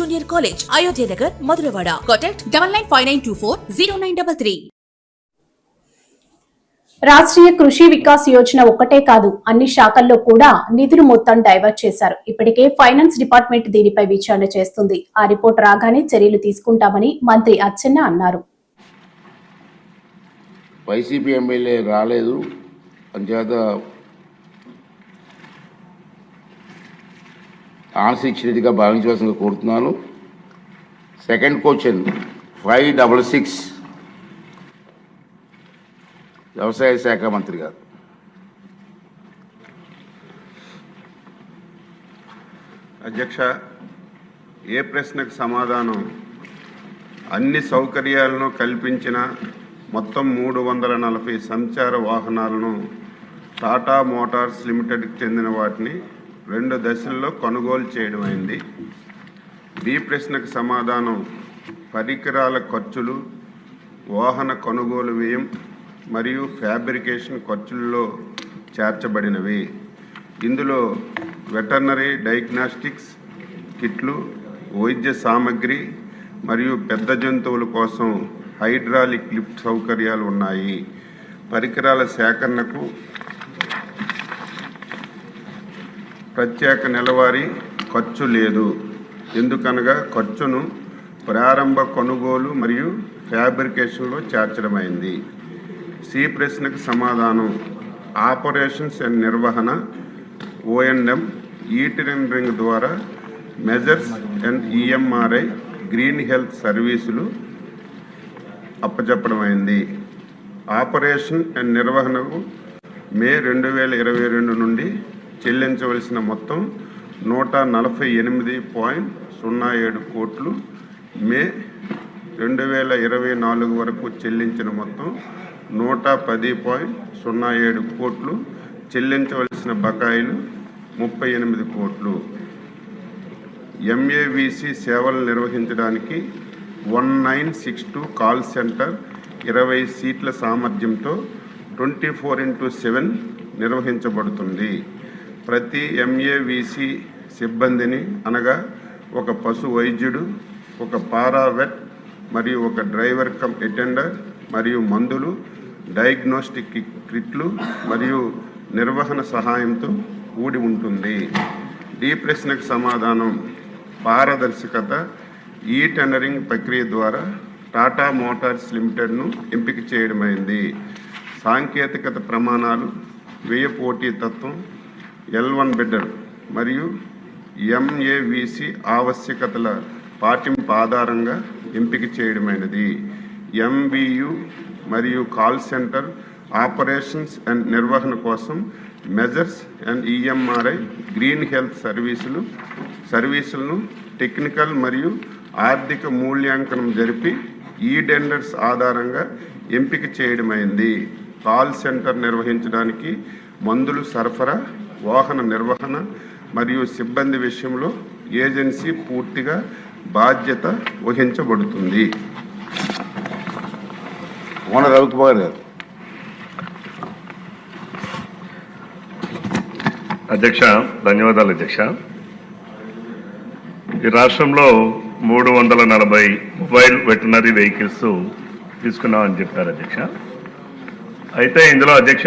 junior college Ayodhya Nagar Madhurawada. Contact double nine five nine two four zero nine double three Rashtriya Krishi Vikas Yojana ఒక్కటే కాదు అన్ని శాఖల్లో కూడా నిధులు మొత్తం డైవర్ట్ చేశారు. ఇప్పటికే ఫైనాన్స్ డిపార్ట్మెంట్ దీనిపై విచారణ చేస్తుంది. ఆ రిపోర్ట్ రాగానే చర్యలు తీసుకుంటామని మంత్రి అచ్చెన్న అన్నారు. వైసీపీ ఎమ్మెల్యే రాలేదు. అంచేత ఆశించినదిగా భావించవలసిందిగా కోరుతున్నాను. Second question five double six వ్యవసాయ శాఖ మంత్రి గారు. అధ్యక్ష ఏ ప్రశ్నకు సమాధానం? అన్ని సౌకర్యాలను కల్పించిన మొత్తం మూడు వందల నలభై సంచార వాహనాలను టాటా మోటార్స్ లిమిటెడ్కి చెందిన వాటిని రెండు దశల్లో కొనుగోలు చేయడం అయింది. ఈ ప్రశ్నకు సమాధానం పరికరాల ఖర్చులు వాహన కొనుగోలు వ్యయం మరియు ఫ్యాబ్రికేషన్ ఖర్చుల్లో చేర్చబడినవి. ఇందులో వెటర్నరీ డయాగ్నాస్టిక్స్ కిట్లు వైద్య సామగ్రి మరియు పెద్ద జంతువుల కోసం హైడ్రాలిక్ లిఫ్ట్ సౌకర్యాలు ఉన్నాయి. పరికరాల సేకరణకు ప్రత్యేక నెలవారీ ఖర్చు లేదు. ఎందుకనగా ఖర్చును ప్రారంభ కొనుగోలు మరియు ఫ్యాబ్రికేషన్లో చేర్చడమైంది. సి ప్రశ్నకు సమాధానం. ఆపరేషన్స్ అండ్ నిర్వహణ ఓఎండ్ఎం ఈటరింగ్ ద్వారా measures and EMRI green health సర్వీసులు అప్పచెప్పడమైంది ఆపరేషన్ అండ్ నిర్వహణకు మే రెండు వేల ఇరవై రెండు నుండి చెల్లించవలసిన మొత్తం నూట నలభై ఎనిమిది పాయింట్ సున్నా ఏడు కోట్లు. మే రెండు వేల ఇరవై నాలుగు వరకు చెల్లించిన మొత్తం నూట పది పాయింట్ సున్నా ఏడు కోట్లు. చెల్లించవలసిన బకాయిలు ముప్పై ఎనిమిది కోట్లు. ఎంఏవిసి సేవలు నిర్వహించడానికి one nine six two call centre ఇరవై సీట్ల సామర్థ్యంతో ట్వంటీ ఫోర్ ఇంటూ సెవెన్ నిర్వహించబడుతుంది. ప్రతి ఎంఏవిసి సిబ్బందిని అనగా ఒక పశు వైద్యుడు ఒక పారావెట్ మరియు ఒక డ్రైవర్ కమ్ అటెండర్ మరియు మందులు డయాగ్నోస్టిక్ కిట్లు మరియు నిర్వహణ సహాయంతో కూడి ఉంటుంది. ఈ ప్రశ్నకు సమాధానం పారదర్శకత ఈ టెండరింగ్ ప్రక్రియ ద్వారా టాటా మోటార్స్ లిమిటెడ్ను ఎంపిక చేయడమైంది. సాంకేతికత ప్రమాణాలు వ్యయ పోటీతత్వం ఎల్ వన్ బిడ్డర్ మరియు ఎంఏవిసి ఆవశ్యకతల పాటింపు ఆధారంగా ఎంపిక చేయడమైనది. ఎంబియు మరియు కాల్ సెంటర్ ఆపరేషన్స్ అండ్ నిర్వహణ కోసం measures and EMRI green health సర్వీసులు సర్వీసులను టెక్నికల్ మరియు ఆర్థిక మూల్యాంకనం జరిపి ఈ డెండర్స్ ఆధారంగా ఎంపిక చేయడమైంది. కాల్ సెంటర్ నిర్వహించడానికి మందులు సరఫరా వాహన నిర్వహణ మరియు సిబ్బంది విషయంలో ఏజెన్సీ పూర్తిగా బాధ్యత వహించబడుతుంది. కోన రవికుమార్ గారు. అధ్యక్ష ధన్యవాదాలు అధ్యక్ష. ఈ రాష్ట్రంలో మూడు వందల నలభై మొబైల్ వెటనరీ వెహికల్స్ తీసుకున్నామని చెప్పారు అధ్యక్ష. అయితే ఇందులో అధ్యక్ష